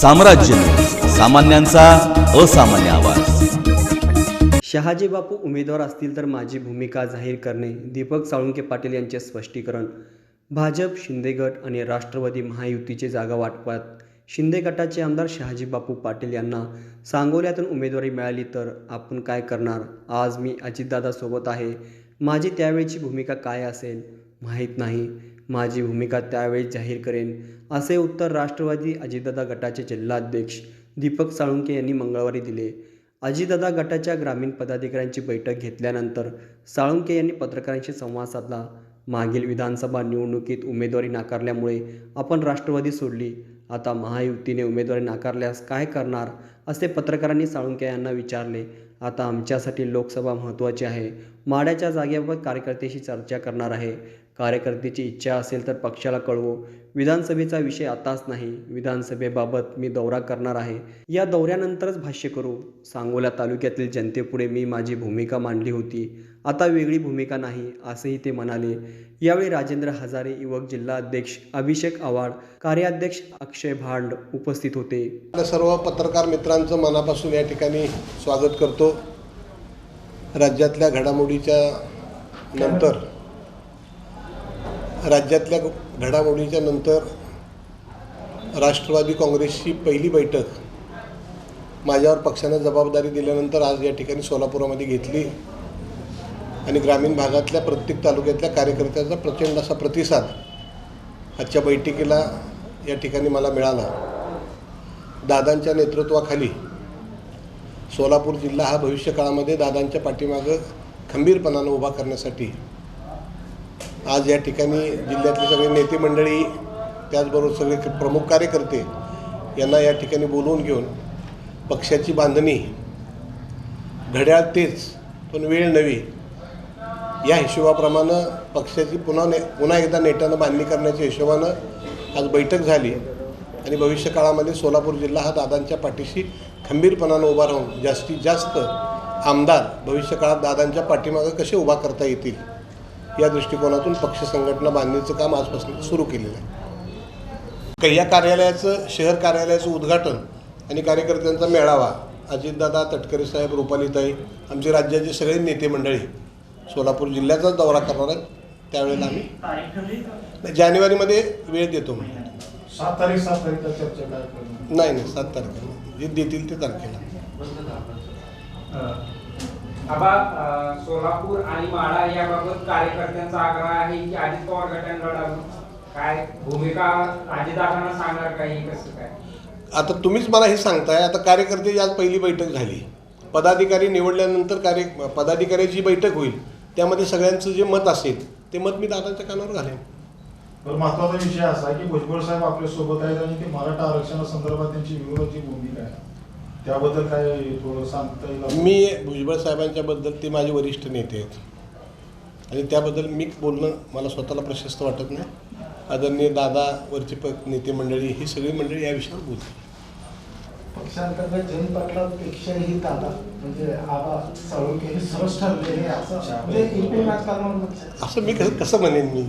साम्राज्य सामान्यांचा असामान्य आवाज. शहाजी बापू उमेदवार असतील तर माझी भूमिका जाहीर करणे दीपक साळुंके पाटील यांचे स्पष्टीकरण. भाजप शिंदे गट आणि राष्ट्रवादी महायुतीचे जागा वाटपात. शिंदे गटाचे आमदार शहाजी बापू पाटील यांना सांगोल्यातून उमेदवारी मिळाली तर आपण काय करणार? आज मी अजितदादासोबत आहे. माझी त्यावेळची भूमिका काय असेल? माहीत नाही. माझी भूमिका त्यावेळी जाहीर करेन असे उत्तर राष्ट्रवादी अजितदादा गटाचे जिल्हाध्यक्ष दीपक साळुंके यांनी मंगळवारी दिले. अजितदादा गटाच्या ग्रामीण पदाधिकाऱ्यांची बैठक घेतल्यानंतर साळुंके यांनी पत्रकारांशी संवाद साधला. मागील विधानसभा निवडणुकीत उमेदवारी नाकारल्यामुळे आपण राष्ट्रवादी सोडली. आता महायुतीने उमेदवारी नाकारल्यास काय करणार? असे पत्रकारांनी साळुंके यांना विचारले आता आमच्यासाठी लोकसभा महत्त्वाची आहे. माड्याच्या जागेबाबत कार्यकर्त्याशी चर्चा करणार आहे. कार्यकर्त्याची इच्छा असेल तर पक्षाला कळवू. विधानसभेचा विषय आताच नाही. विधानसभेबाबत मी दौरा करणार आहे. या दौऱ्यानंतरच भाष्य करू. सांगोला तालुक्यातील जनतेपुढे मी माझी भूमिका मांडली होती. आता वेगळी भूमिका नाही असंही ते म्हणाले. यावेळी राजेंद्र हजारे युवक जिल्हा अध्यक्ष अभिषेक आव्हाड कार्याध्यक्ष अक्षय भांड उपस्थित होते. सर्व पत्रकार सर्वांचं मनापासून या ठिकाणी स्वागत करतो. राज्यातल्या घडामोडीच्या नंतर राज्यातल्या घडामोडीच्या नंतर राष्ट्रवादी काँग्रेसची पहिली बैठक माझ्यावर पक्षानं जबाबदारी दिल्यानंतर आज या ठिकाणी सोलापुरामध्ये घेतली. आणि ग्रामीण भागातल्या प्रत्येक तालुक्यातल्या कार्यकर्त्याचा प्रचंड असा प्रतिसाद आजच्या बैठकीला या ठिकाणी मला मिळाला. दादांच्या नेतृत्वाखाली सोलापूर जिल्हा हा भविष्यकाळामध्ये दादांच्या पाठीमागं खंबीरपणानं उभा करण्यासाठी आज या ठिकाणी जिल्ह्यातले सगळे नेते मंडळी त्याचबरोबर सगळे प्रमुख कार्यकर्ते यांना या ठिकाणी बोलवून घेऊन पक्षाची बांधणी घड्याळ तेच पण वेळ नवी या हिशोबाप्रमाणे पक्षाची पुन्हा ने पुन्हा एकदा नेटानं बांधणी करण्याच्या हिशोबानं आज बैठक झाली. आणि भविष्यकाळामध्ये सोलापूर जिल्हा हा दादांच्या पाठीशी खंबीरपणानं उभा राहून जास्तीत जास्त आमदार भविष्यकाळात दादांच्या पाठीमागं कसे उभा करता येतील या दृष्टिकोनातून पक्ष संघटना बांधणीचं काम आजपासून सुरू केलेलं आहे. कैया कार्यालयाचं शहर कार्यालयाचं उद्घाटन आणि कार्यकर्त्यांचा मेळावा अजितदादा तटकरे साहेब रुपालीताई आमचे राज्याचे सगळे नेते मंडळी सोलापूर जिल्ह्याचाच दौरा करणार आहेत. त्यावेळेला आम्ही जानेवारीमध्ये वेळ देतो मी सात तारीख सात तारीखला चर्चा काय करणार? नाही नाही सात तारखेला. जे देतील ते तारखेला. आबा अ, सोलापूर आणि माढा याबाबत कार्यकर्त्यांचा आग्रह आहे की अजित पवार गटाने लढावं. काय भूमिका अजितदादांना सांगणार काही कसं काय? आता तुम्हीच मला हे सांगताय आता कार्यकर्ते आज पहिली बैठक झाली. पदाधिकारी निवडल्यानंतर कार्य पदाधिकाऱ्याची बैठक होईल. त्यामध्ये सगळ्यांचं जे मत असेल ते मत मी दादाच्या कानावर घालेन. तर महत्त्वाचा विषय असा आहे की भुजबळ साहेब आपल्यासोबत आहेत आणि ते मराठा आरक्षणासंदर्भात त्यांची विरोधाची भूमिका आहे. त्याबद्दल काय थोडं सांगता येईल मी भुजबळ साहेबांच्याबद्दल ते माझे वरिष्ठ नेते आहेत. आणि त्याबद्दल मी बोलणं मला स्वतःला प्रशस्त वाटत नाही. आदरणीय दादा वरचे प नेते मंडळी ही सगळी मंडळी या विषयावर बोलते पक्षांतर्गत जनपाटलापेक्षाही दादा म्हणजे आबा साळुंके हे सहज ठरलेले असं म्हणजे एकूण आहे. असं मी कसं कसं म्हणेन मी?